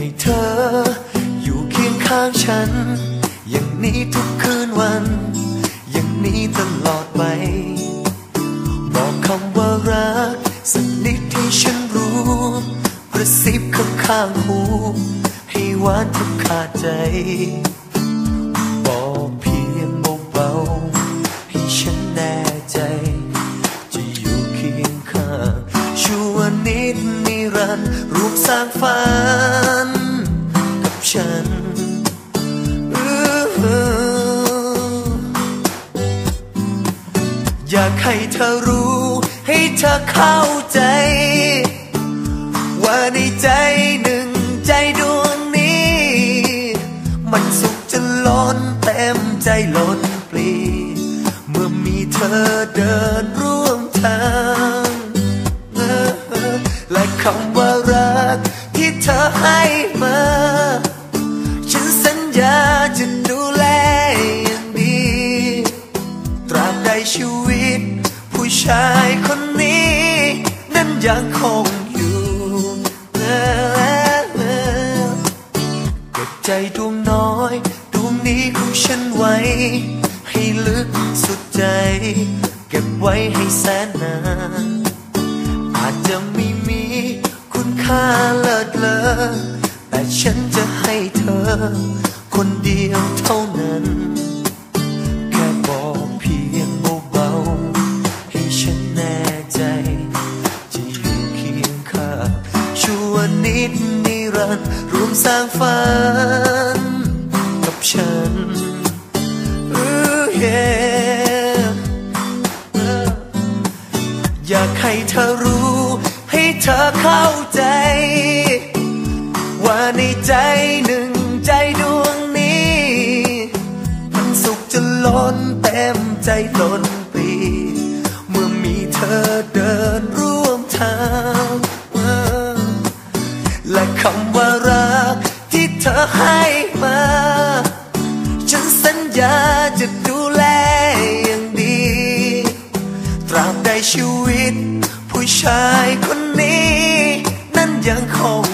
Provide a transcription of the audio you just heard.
ให้เธอ อยู่เคียงข้างฉัน อย่างนี้ทุกคืนวัน อย่างนี้ตลอดไป บอกคำว่ารัก สักนิดที่ฉันรู้กระซิบข้างข้างหูให้หวานทุกขาดใจบอกเพียงเบาๆให้ฉันแน่ใจ จะอยู่เคียงข้างชั่วนิดนิรันดร์ร่วมสร้างฝันันอยากให้เธอรู้ ให้เธอเข้าใจ ว่าในใจหนึ่งใจดวงนี้ มันสุขจะล้นเต็มใจล้นปลีเมื่อมีเธอเดินร่วมทางและคำ สัญญาจะดูแลอย่างดี ตราบใดชีวิต ผู้ชายคนนี้ นั้นยังคงอยู่เก็บใจดวงน้อยดวงนี้ของฉันไว้ ให้ลึกสุดใจ เก็บไว้ให้แสนนานอาจจะไม่มีคุณค่าเลิศเลอแต่ฉันจะให้เธอ คนเดียวเท่านั้น แค่บอกเพียงเบาๆให้ฉันแน่ใจ จะอยู่เคียงข้างชั่วนิดนิรันดร์ร่วมสร้างฝันกับฉันอื้อ yeah อยากให้เธอรู้ ให้เธอเข้าใจ นเต็มใจล้นปี เมื่อมีเธอเดินร่วมทาง และคำว่ารักที่เธอให้มา ฉันสัญญาจะดูแลอย่างดี ตราบใดชีวิต ผู้ชายคนนี้ นั้นยังคง